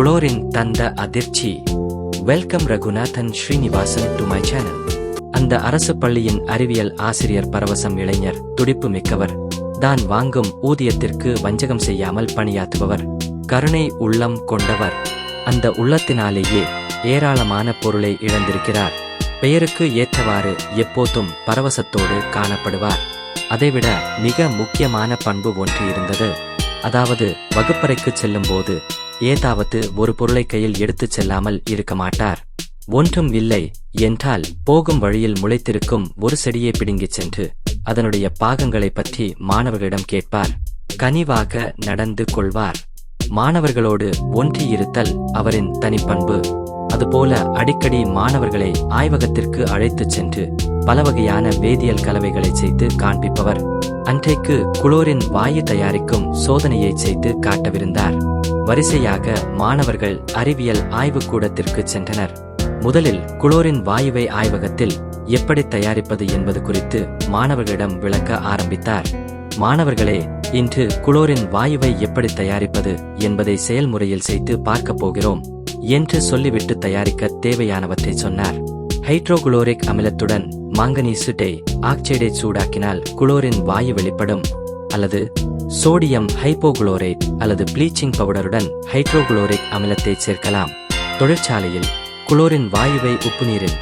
Chlorine தந்த அதிர்ச்சி. Welcome Raghunathan Srinivasan to my channel அந்த அரசு பள்ளியின் அறிவியல் ஆசிரியர் பரவசம் இளைஞர் துடிப்பு மிக்கவர் தான் வாங்கும் ஊதியத்திற்கு வஞ்சகம் செய்யாமல் பணியாற்றுபவர். கருணை உள்ளம் கொண்டவர். அந்த உள்ளத்தினாலேயே ஏராளமான பொருளை இழந்திருக்கிறார். பெயருக்கு ஏற்றவாறு எப்போதும் பரவசத்தோடு காணப்படுவார். அதைவிட மிக முக்கியமான பண்பு ஒன்று இருந்தது. அதாவது வகுப்பறைக்கு செல்லும்போது ஏதாவது ஒரு பொருளை கையில் எடுத்துச் செல்லாமல் இருக்க மாட்டார். ஒன்றும் இல்லை என்றால் போகும் வழியில் முளைத்திருக்கும் ஒரு செடியை பிடுங்கிச் சென்று அதனுடைய பாகங்களைப் பற்றி மாணவர்களிடம் கேட்பார். கனிவாக நடந்து கொள்வார். மாணவர்களோடு ஒன்றியிருத்தல் அவரின் தனிப்பண்பு. அதுபோல அடிக்கடி மாணவர்களை ஆய்வகத்திற்கு அழைத்துச் சென்று பல வகையான வேதியியல் கலவைகளை செய்து காண்பிப்பவர். அன்றைக்கு குளோரின் வாயு தயாரிக்கும் சோதனையை செய்து காட்டவிருந்தார். வரிசையாக மாணவர்கள் அறிவியல் ஆய்வுக்கூடத்திற்கு சென்றனர். முதலில் குளோரின் வாயுவை ஆய்வகத்தில் எப்படி தயாரிப்பது என்பது குறித்து மாணவர்களிடம் விளக்க ஆரம்பித்தார். மாணவர்களே இன்று குளோரின் வாயுவை எப்படி தயாரிப்பது என்பதை செயல்முறையில் செய்து பார்க்கப் போகிறோம் என்று சொல்லிவிட்டு தயாரிக்க தேவையானவற்றை சொன்னார். ஹைட்ரோகுளோரிக் அமிலத்துடன் மாங்கனீசுட்டை ஆக்சைடை சூடாக்கினால் குளோரின் வாயு வெளிப்படும் அல்லது சோடியம் ஹைப்போகுளோரேட் அல்லது ப்ளீச்சிங் பவுடருடன் ஹைட்ரோகுளோரிக் அமிலத்தை சேர்க்கலாம். தொழிற்சாலையில் குளோரின் வாயுவை உப்பு நீரில்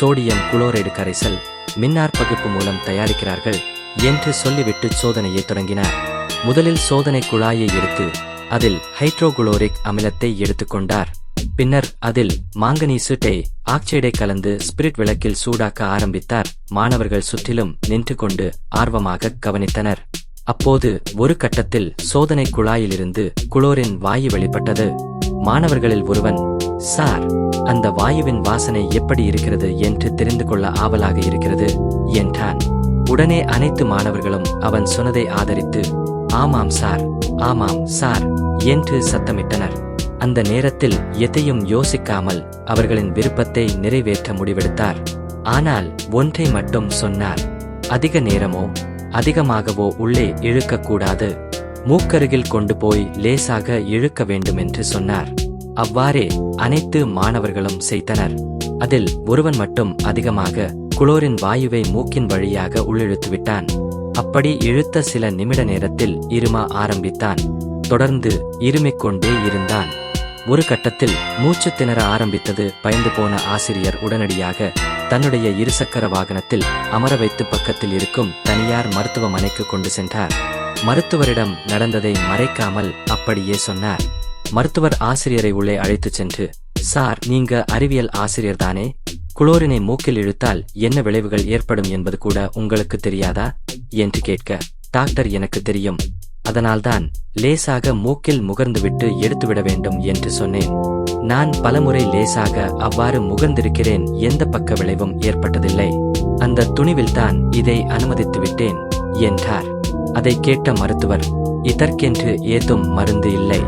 சோடியம் குளோரைடு கரைசல் மின்னாற்பகுப்பு மூலம் தயாரிக்கிறார்கள் என்று சொல்லிவிட்டு சோதனையை தொடங்கினார். முதலில் சோதனை குழாயை எடுத்து அதில் ஹைட்ரோகுளோரிக் அமிலத்தை எடுத்துக்கொண்டார் பின்னர் அதில் மாங்கனீசுட்டை ஆக்சைடை கலந்து ஸ்பிரிட் விளக்கில் சூடாக்க ஆரம்பித்தார். மாணவர்கள் சுற்றிலும் நின்று கொண்டு ஆர்வமாக கவனித்தனர். அப்போது ஒரு கட்டத்தில் சோதனை குழாயிலிருந்து குளோரின் வாயு வெளிப்பட்டது. மாணவர்களில் ஒருவன் சார் அந்த வாயுவின் வாசனை எப்படி இருக்கிறது என்று தெரிந்து கொள்ள ஆவலாக இருக்கிறது என்றான். உடனே அனைத்து மாணவர்களும் அவன் சொன்னதை ஆதரித்து ஆமாம் சார் ஆமாம் சார் என்று சத்தமிட்டனர். அந்த நேரத்தில் எதையும் யோசிக்காமல் அவர்களின் விருப்பத்தை நிறைவேற்ற முடிவெடுத்தார். ஆனால் ஒன்றை மட்டும் சொன்னார் அதிக நேரமோ அதிகமாகவோ உள்ளே இழுக்கக்கூடாது. மூக்கருகில் கொண்டு போய் லேசாக இழுக்க வேண்டும் என்று சொன்னார். அவ்வாறே அனைத்து மாணவர்களும் செய்தனர். அதில் ஒருவன் மட்டும் அதிகமாக குளோரின் வாயுவை மூக்கின் வழியாக உள்ளிழுத்துவிட்டான் அப்படி இழுத்த சில நிமிட நேரத்தில் இருமா ஆரம்பித்தான். தொடர்ந்து இருமிக்கொண்டே இருந்தான். ஒரு கட்டத்தில் மூச்சு திணற ஆரம்பித்தது பயந்து போன ஆசிரியர் உடனடியாக தன்னுடைய இருசக்கர வாகனத்தில் அமர வைத்து பக்கத்தில் இருக்கும் தனியார் மருத்துவமனைக்கு கொண்டு சென்றார். மருத்துவரிடம் நடந்ததை மறைக்காமல் அப்படியே சொன்னார். மருத்துவர் ஆசிரியரை உள்ளே அழைத்துச் சென்று சார் நீங்க அறிவியல் ஆசிரியர் தானே? குளோரினை மூக்கில் இழுத்தால் என்ன விளைவுகள் ஏற்படும் என்பது கூட உங்களுக்கு தெரியாதா? என்று கேட்க டாக்டர் எனக்கு தெரியும். அதனால்தான் லேசாக மூக்கில் முகர்ந்துவிட்டு எடுத்துவிட வேண்டும் என்று சொன்னேன். நான் பலமுறை லேசாக அவ்வாறு முகர்ந்திருக்கிறேன் எந்த பக்க விளைவும் ஏற்பட்டதில்லை. அந்த துணிவில்தான் இதை அனுமதித்து விட்டேன் என்றார். அதை கேட்ட மருத்துவர் இதற்கென்று ஏதும் மருந்து இல்லை.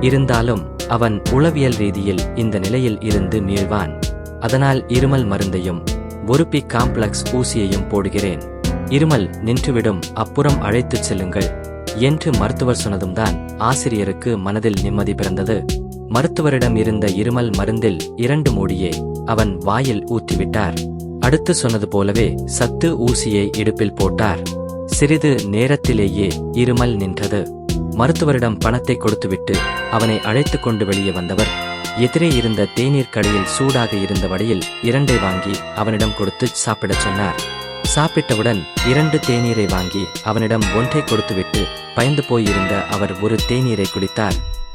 இருந்தாலும் அவன் உளவியல் ரீதியில் இந்த நிலையில் இருந்து மீள்வான். அதனால் இருமல் மருந்தையும் ஒரு பி காம்ப்ளெக்ஸ் ஊசியையும் போடுகிறேன். இருமல் நின்றுவிடும் அப்புறம் அழைத்துச் செல்லுங்கள் என்று மருத்துவர் சொன்னதும் தான் ஆசிரியருக்கு மனதில் நிம்மதி பிறந்தது. மருத்துவரிடம் இருந்த இருமல் மருந்தில் இரண்டு மூடியே அவன் வாயில் ஊற்றிவிட்டார். அடுத்து சொன்னது போலவே சத்து ஊசியை இடுப்பில் போட்டார். சிறிது நேரத்திலேயே இருமல் நின்றது. மருத்துவரிடம் பணத்தை கொடுத்துவிட்டு அவனை அழைத்து கொண்டு வெளியே வந்தவர் எதிரே இருந்த தேநீர் கடையில் சூடாக இருந்த வடையில் இரண்டை வாங்கி அவனிடம் கொடுத்து சாப்பிடச் சொன்னார். சாப்பிட்டவுடன் இரண்டு தேநீரை வாங்கி அவனிடம் ஒன்றை கொடுத்துவிட்டு பயந்து போயிருந்த அவர் ஒரு தேநீரை குடித்தார்.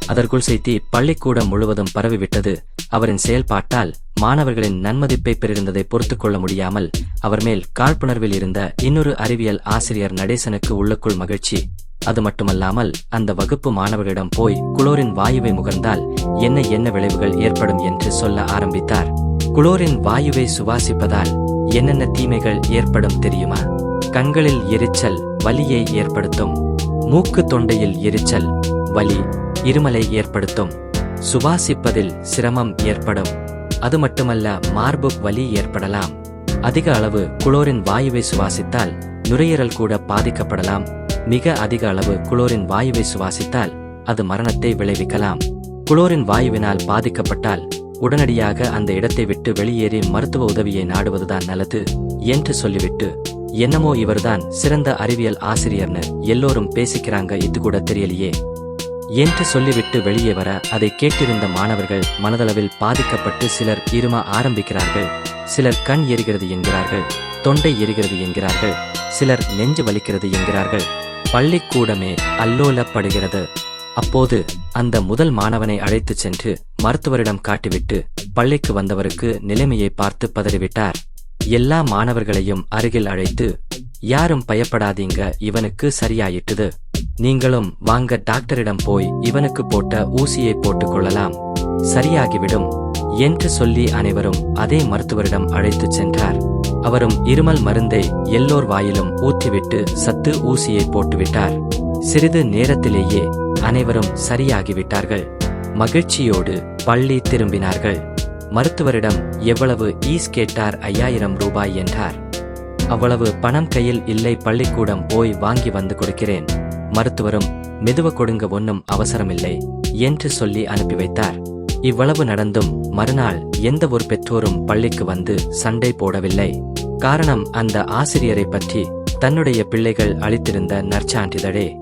அதற்குள் செய்தி பள்ளிக்கூடம் முழுவதும் பரவிவிட்டது. அவரின் செயல்பாட்டால் மாணவர்களின் நன்மதிப்பை பெறிருந்ததை பொறுத்துக் கொள்ள முடியாமல் அவர் மேல் காழ்ப்புணர்வில் இருந்த இன்னொரு அறிவியல் ஆசிரியர் நடேசனுக்கு உள்ளுக்குள் மகிழ்ச்சி. அது மட்டுமல்லாமல் அந்த வகுப்பு மாணவர்களிடம் போய் குளோரின் வாயுவை முகர்ந்தால் என்ன என்ன விளைவுகள் ஏற்படும்? என்று சொல்ல ஆரம்பித்தார். குளோரின் வாயுவை சுவாசிப்பதால் என்னென்ன தீமைகள் ஏற்படும் தெரியுமா? கண்களில் எரிச்சல் வலியை ஏற்படுத்தும். மூக்கு தொண்டையில் எரிச்சல் வலி இருமலை ஏற்படுத்தும். சுவாசிப்பதில் சிரமம் ஏற்படும். அது மட்டுமல்ல மார்பு வலி ஏற்படலாம். அதிக அளவு குளோரின் வாயுவை சுவாசித்தால் நுரையீரல் கூட பாதிக்கப்படலாம். மிக அதிக அளவு குளோரின் வாயுவை சுவாசித்தால் அது மரணத்தை விளைவிக்கலாம். குளோரின் வாயுவினால் பாதிக்கப்பட்டால் உடனடியாக அந்த இடத்தை விட்டு வெளியேறி மருத்துவ உதவியை நாடுவதுதான் நல்லது என்று சொல்லிவிட்டு என்னமோ இவர்தான் சிறந்த அறிவியல் ஆசிரியர்னு எல்லோரும் பேசிக்கிறாங்க இது கூட தெரியலையே என்று சொல்லிவிட்டு வெளியே வர அதை கேட்டிருந்த மாணவர்கள் மனதளவில் பாதிக்கப்பட்டு சிலர் இரும ஆரம்பிக்கிறார்கள். சிலர் கண் எரிகிறது என்கிறார்கள் தொண்டை எரிகிறது என்கிறார்கள் சிலர் நெஞ்சு வலிக்கிறது என்கிறார்கள். பள்ளிக்கூடமே அல்லோலப்படுகிறது. அப்போது அந்த முதல் மாணவனை அழைத்துச் சென்று மருத்துவரிடம் காட்டிவிட்டு பள்ளிக்கு வந்தவருக்கு நிலைமையை பார்த்து பதறிவிட்டார். எல்லா மாணவர்களையும் அருகில் அழைத்து யாரும் பயப்படாதீங்க இவனுக்கு சரியாயிட்டுது. நீங்களும் வாங்க டாக்டரிடம் போய் இவனுக்கு போட்ட ஊசியை போட்டுக் கொள்ளலாம். சரியாகிவிடும் என்று சொல்லி அனைவரும் அதே மருத்துவரிடம் அழைத்துச் சென்றார். அவரும் இருமல் மருந்தை எல்லோர் வாயிலும் ஊற்றிவிட்டு சத்து ஊசியை போட்டுவிட்டார். சிறிது நேரத்திலேயே அனைவரும் சரியாகிவிட்டார்கள். மகிழ்ச்சியோடு பள்ளி திரும்பினார்கள். மருத்துவரிடம் எவ்வளவு ஈஸ் கேட்டார் ஐயாயிரம் ரூபாய் என்றார். அவ்வளவு பணம் கையில் இல்லை பள்ளிக்கூடம் போய் வாங்கி வந்து கொடுக்கிறேன். மருத்துவரும் மெதுவ கொடுங்க ஒன்னும் அவசரமில்லை என்று சொல்லி அனுப்பி வைத்தார். இவ்வளவு நடந்தும் மறுநாள் எந்த ஒரு பெற்றோரும் பள்ளிக்கு வந்து சண்டை போடவில்லை. காரணம் அந்த ஆசிரியரை பற்றி தன்னுடைய பிள்ளைகள் அளித்திருந்த நற்சான்றிதழே.